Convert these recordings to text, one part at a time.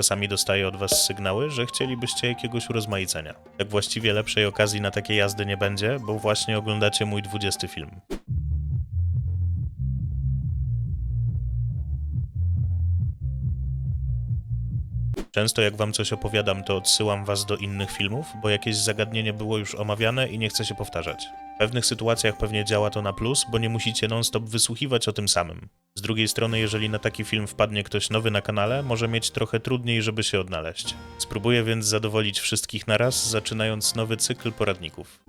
Czasami dostaję od was sygnały, że chcielibyście jakiegoś urozmaicenia. Tak właściwie lepszej okazji na takie jazdy nie będzie, bo właśnie oglądacie mój 20 film. Często jak wam coś opowiadam, to odsyłam was do innych filmów, bo jakieś zagadnienie było już omawiane i nie chce się powtarzać. W pewnych sytuacjach pewnie działa to na plus, bo nie musicie non-stop wysłuchiwać o tym samym. Z drugiej strony, jeżeli na taki film wpadnie ktoś nowy na kanale, może mieć trochę trudniej, żeby się odnaleźć. Spróbuję więc zadowolić wszystkich naraz, zaczynając nowy cykl poradników.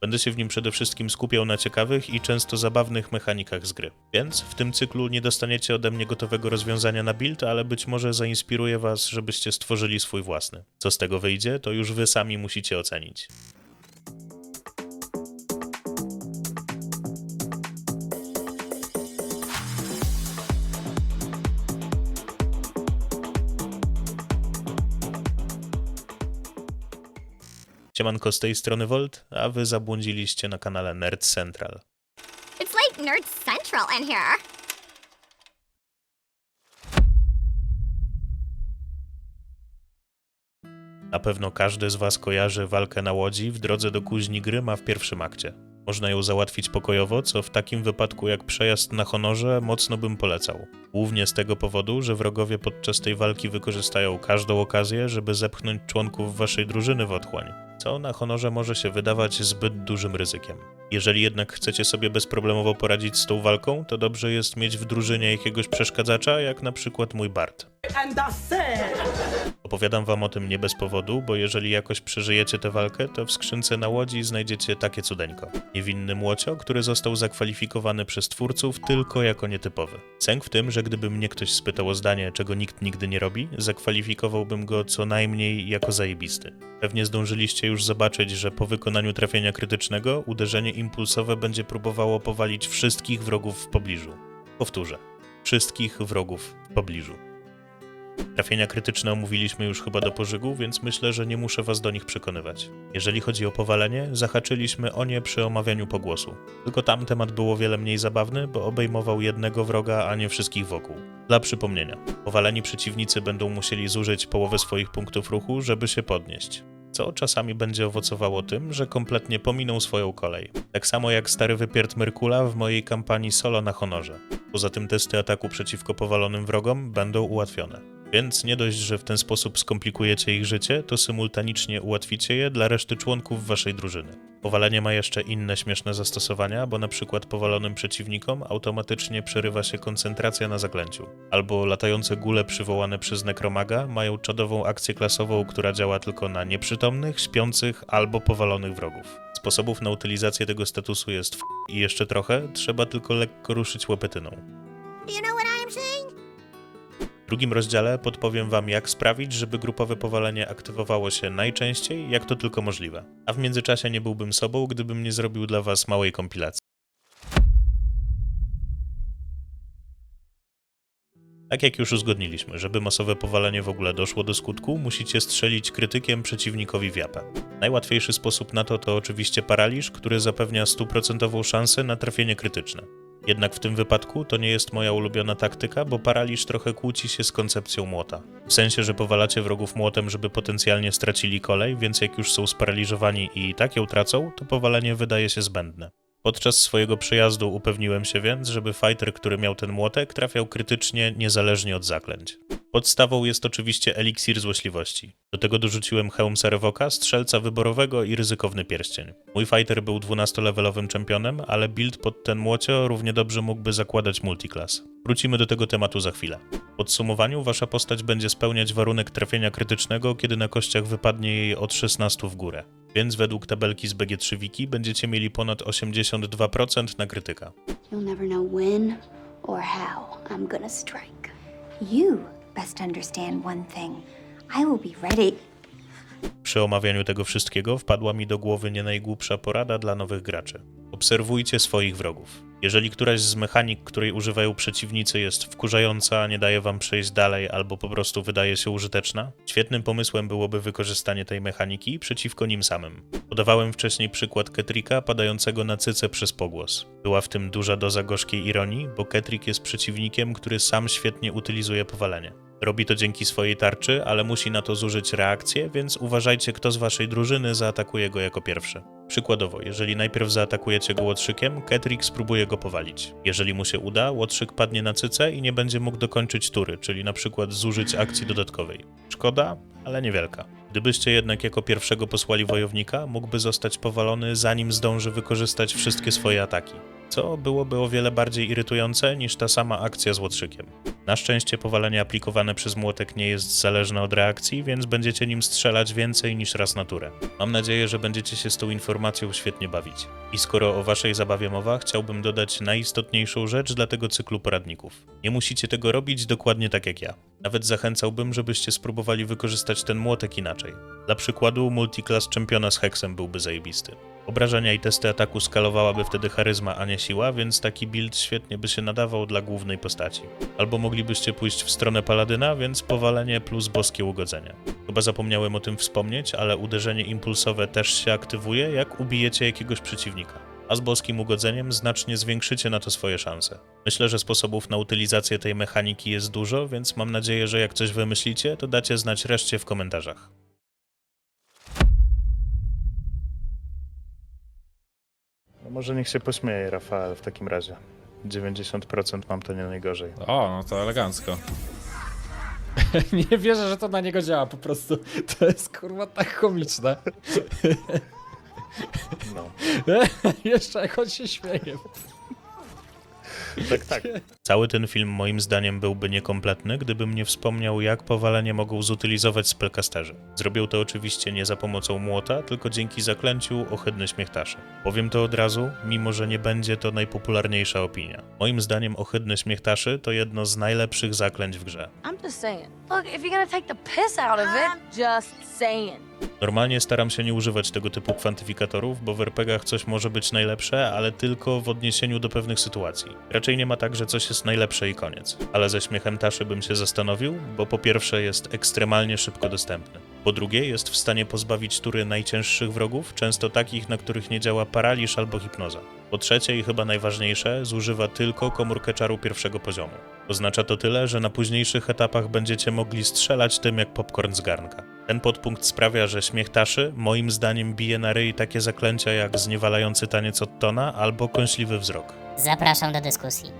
Będę się w nim przede wszystkim skupiał na ciekawych i często zabawnych mechanikach z gry. Więc w tym cyklu nie dostaniecie ode mnie gotowego rozwiązania na build, ale być może zainspiruję was, żebyście stworzyli swój własny. Co z tego wyjdzie, to już wy sami musicie ocenić. Siemanko z tej strony Volt, a wy zabłądziliście na kanale Nerd Central. It's like Nerd Central in here. Na pewno każdy z was kojarzy walkę na łodzi w drodze do kuźni Gryma w pierwszym akcie. Można ją załatwić pokojowo, co w takim wypadku jak przejazd na honorze mocno bym polecał. Głównie z tego powodu, że wrogowie podczas tej walki wykorzystają każdą okazję, żeby zepchnąć członków waszej drużyny w otchłań, co na honorze może się wydawać zbyt dużym ryzykiem. Jeżeli jednak chcecie sobie bezproblemowo poradzić z tą walką, to dobrze jest mieć w drużynie jakiegoś przeszkadzacza, jak na przykład mój Bart. Opowiadam wam o tym nie bez powodu, bo jeżeli jakoś przeżyjecie tę walkę, to w skrzynce na łodzi znajdziecie takie cudeńko. Niewinny młocio, który został zakwalifikowany przez twórców tylko jako nietypowy. Sęk w tym, że gdyby mnie ktoś spytał o zdanie, czego nikt nigdy nie robi, zakwalifikowałbym go co najmniej jako zajebisty. Pewnie zdążyliście już zobaczyć, że po wykonaniu trafienia krytycznego uderzenie impulsowe będzie próbowało powalić wszystkich wrogów w pobliżu. Powtórzę. Wszystkich wrogów w pobliżu. Trafienia krytyczne omówiliśmy już chyba do pożygu, więc myślę, że nie muszę was do nich przekonywać. Jeżeli chodzi o powalenie, zahaczyliśmy o nie przy omawianiu pogłosu. Tylko tam temat był o wiele mniej zabawny, bo obejmował jednego wroga, a nie wszystkich wokół. Dla przypomnienia, powaleni przeciwnicy będą musieli zużyć połowę swoich punktów ruchu, żeby się podnieść. Co czasami będzie owocowało tym, że kompletnie pominą swoją kolej. Tak samo jak stary wypierd Merkula w mojej kampanii solo na honorze. Poza tym testy ataku przeciwko powalonym wrogom będą ułatwione. Więc nie dość, że w ten sposób skomplikujecie ich życie, to symultanicznie ułatwicie je dla reszty członków waszej drużyny. Powalenie ma jeszcze inne śmieszne zastosowania, bo na przykład powalonym przeciwnikom automatycznie przerywa się koncentracja na zaklęciu. Albo latające gule przywołane przez nekromaga mają czadową akcję klasową, która działa tylko na nieprzytomnych, śpiących albo powalonych wrogów. Sposobów na utylizację tego statusu jest w i jeszcze trochę, trzeba tylko lekko ruszyć łepetyną. You know what I'm saying? Drugim rozdziale podpowiem Wam, jak sprawić, żeby grupowe powalenie aktywowało się najczęściej, jak to tylko możliwe. A w międzyczasie nie byłbym sobą, gdybym nie zrobił dla Was małej kompilacji. Tak jak już uzgodniliśmy, żeby masowe powalenie w ogóle doszło do skutku, musicie strzelić krytykiem przeciwnikowi w japę. Najłatwiejszy sposób na to to oczywiście paraliż, który zapewnia stuprocentową szansę na trafienie krytyczne. Jednak w tym wypadku to nie jest moja ulubiona taktyka, bo paraliż trochę kłóci się z koncepcją młota. W sensie, że powalacie wrogów młotem, żeby potencjalnie stracili kolej, więc jak już są sparaliżowani i tak ją tracą, to powalenie wydaje się zbędne. Podczas swojego przejazdu upewniłem się więc, żeby fighter, który miał ten młotek, trafiał krytycznie niezależnie od zaklęć. Podstawą jest oczywiście eliksir złośliwości. Do tego dorzuciłem hełm Serewoka, strzelca wyborowego i ryzykowny pierścień. Mój fighter był 12-levelowym czempionem, ale build pod ten młocio równie dobrze mógłby zakładać multiclass. Wrócimy do tego tematu za chwilę. W podsumowaniu wasza postać będzie spełniać warunek trafienia krytycznego, kiedy na kościach wypadnie jej od 16 w górę. Więc według tabelki z BG3 Wiki będziecie mieli ponad 82% na krytyka. You'll never know when or how I'm gonna strike. You best understand one thing. I will be ready. Przy omawianiu tego wszystkiego wpadła mi do głowy nie najgłupsza porada dla nowych graczy. Obserwujcie swoich wrogów. Jeżeli któraś z mechanik, której używają przeciwnicy, jest wkurzająca, nie daje wam przejść dalej albo po prostu wydaje się użyteczna, świetnym pomysłem byłoby wykorzystanie tej mechaniki przeciwko nim samym. Podawałem wcześniej przykład Ketrika padającego na cycę przez pogłos. Była w tym duża doza gorzkiej ironii, bo Ketrik jest przeciwnikiem, który sam świetnie utylizuje powalenie. Robi to dzięki swojej tarczy, ale musi na to zużyć reakcję, więc uważajcie, kto z waszej drużyny zaatakuje go jako pierwszy. Przykładowo, jeżeli najpierw zaatakujecie go łotrzykiem, Ketrik spróbuje go powalić. Jeżeli mu się uda, łotrzyk padnie na cycę i nie będzie mógł dokończyć tury, czyli na przykład zużyć akcji dodatkowej. Szkoda, ale niewielka. Gdybyście jednak jako pierwszego posłali wojownika, mógłby zostać powalony zanim zdąży wykorzystać wszystkie swoje ataki, co byłoby o wiele bardziej irytujące niż ta sama akcja z łotrzykiem. Na szczęście powalenie aplikowane przez młotek nie jest zależne od reakcji, więc będziecie nim strzelać więcej niż raz na turę. Mam nadzieję, że będziecie się z tą informacją świetnie bawić. I skoro o waszej zabawie mowa, chciałbym dodać najistotniejszą rzecz dla tego cyklu poradników. Nie musicie tego robić dokładnie tak jak ja. Nawet zachęcałbym, żebyście spróbowali wykorzystać ten młotek inaczej. Dla przykładu, multiclass czempiona z Hexem byłby zajebisty. Obrażenia i testy ataku skalowałaby wtedy charyzma, a nie siła, więc taki build świetnie by się nadawał dla głównej postaci. Albo moglibyście pójść w stronę paladyna, więc powalenie plus boskie ugodzenie. Chyba zapomniałem o tym wspomnieć, ale uderzenie impulsowe też się aktywuje, jak ubijecie jakiegoś przeciwnika. A z boskim ugodzeniem znacznie zwiększycie na to swoje szanse. Myślę, że sposobów na utylizację tej mechaniki jest dużo, więc mam nadzieję, że jak coś wymyślicie, to dacie znać reszcie w komentarzach. Może niech się pośmieje Rafael w takim razie. 90% mam to nie najgorzej. O, no to elegancko. Nie wierzę, że to na niego działa po prostu. To jest kurwa tak komiczne. No. Jeszcze jak on się śmieje. Tak, tak. Cały ten film moim zdaniem byłby niekompletny, gdybym nie wspomniał, jak powalenie mogą zutylizować spellcasterzy. Zrobią to oczywiście nie za pomocą młota, tylko dzięki zaklęciu Ohydny Śmiechtaszy. Powiem to od razu, mimo że nie będzie to najpopularniejsza opinia. Moim zdaniem Ohydny Śmiechtaszy to jedno z najlepszych zaklęć w grze. I'm just saying. Look, if you're gonna take the piss out of it, just saying. Normalnie staram się nie używać tego typu kwantyfikatorów, bo w RPGach coś może być najlepsze, ale tylko w odniesieniu do pewnych sytuacji. Raczej nie ma tak, że coś jest najlepsze i koniec. Ale ze śmiechem Taszy bym się zastanowił, bo po pierwsze jest ekstremalnie szybko dostępny. Po drugie jest w stanie pozbawić tury najcięższych wrogów, często takich, na których nie działa paraliż albo hipnoza. Po trzecie i chyba najważniejsze, zużywa tylko komórkę czaru pierwszego poziomu. Oznacza to tyle, że na późniejszych etapach będziecie mogli strzelać tym jak popcorn z garnka. Ten podpunkt sprawia, że śmiech Taszy moim zdaniem bije na ryj takie zaklęcia jak zniewalający taniec Ottona albo kąśliwy wzrok. Zapraszam do dyskusji.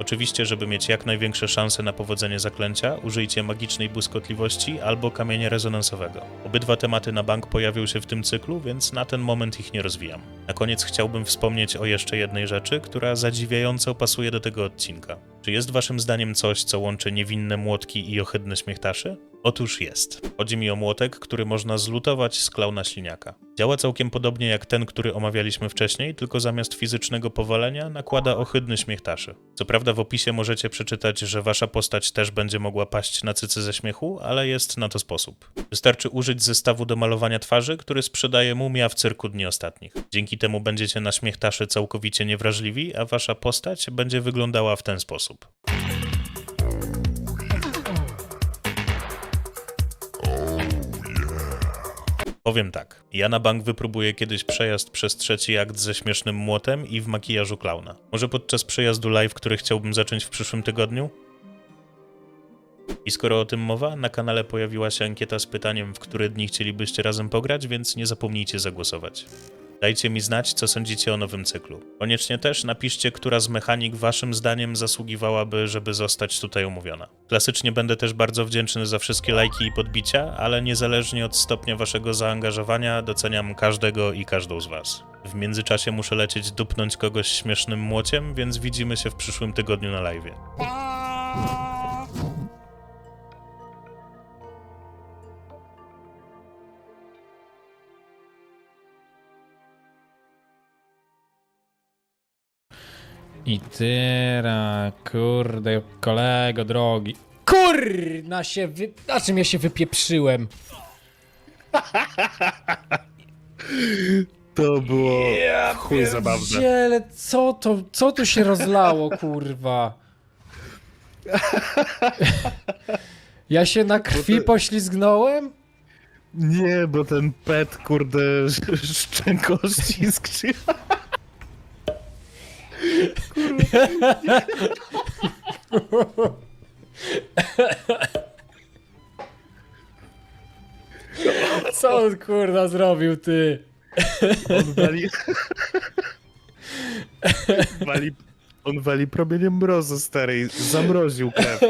Oczywiście, żeby mieć jak największe szanse na powodzenie zaklęcia, użyjcie magicznej błyskotliwości albo kamienia rezonansowego. Obydwa tematy na bank pojawią się w tym cyklu, więc na ten moment ich nie rozwijam. Na koniec chciałbym wspomnieć o jeszcze jednej rzeczy, która zadziwiająco pasuje do tego odcinka. Czy jest waszym zdaniem coś, co łączy niewinne młotki i ohydne śmiechtaszy? Otóż jest. Chodzi mi o młotek, który można zlutować z klauna śliniaka. Działa całkiem podobnie jak ten, który omawialiśmy wcześniej, tylko zamiast fizycznego powalenia nakłada ohydny śmiechtaszy. Co prawda w opisie możecie przeczytać, że wasza postać też będzie mogła paść na cycy ze śmiechu, ale jest na to sposób. Wystarczy użyć zestawu do malowania twarzy, który sprzedaje mumia w cyrku dni ostatnich. Dzięki temu będziecie na śmiechtaszy całkowicie niewrażliwi, a wasza postać będzie wyglądała w ten sposób. Powiem tak, ja na bank wypróbuję kiedyś przejazd przez trzeci akt ze śmiesznym młotem i w makijażu klauna. Może podczas przejazdu live, który chciałbym zacząć w przyszłym tygodniu? I skoro o tym mowa, na kanale pojawiła się ankieta z pytaniem, w które dni chcielibyście razem pograć, więc nie zapomnijcie zagłosować. Dajcie mi znać, co sądzicie o nowym cyklu. Koniecznie też napiszcie, która z mechanik waszym zdaniem zasługiwałaby, żeby zostać tutaj omówiona. Klasycznie będę też bardzo wdzięczny za wszystkie lajki i podbicia, ale niezależnie od stopnia waszego zaangażowania doceniam każdego i każdą z was. W międzyczasie muszę lecieć dupnąć kogoś śmiesznym młociem, więc widzimy się w przyszłym tygodniu na live. I tyra, kurde, kolego drogi. Kurna się wy... Na czym ja się wypieprzyłem? To było w chuj zabawne. Co to, co tu się rozlało, kurwa? Ja się na krwi poślizgnąłem? Nie, bo ten pet, kurde, szczękościsk czy... Co on kurwa zrobił, ty? On wali... wali... On wali promieniem mrozu, stary, i zamroził krew.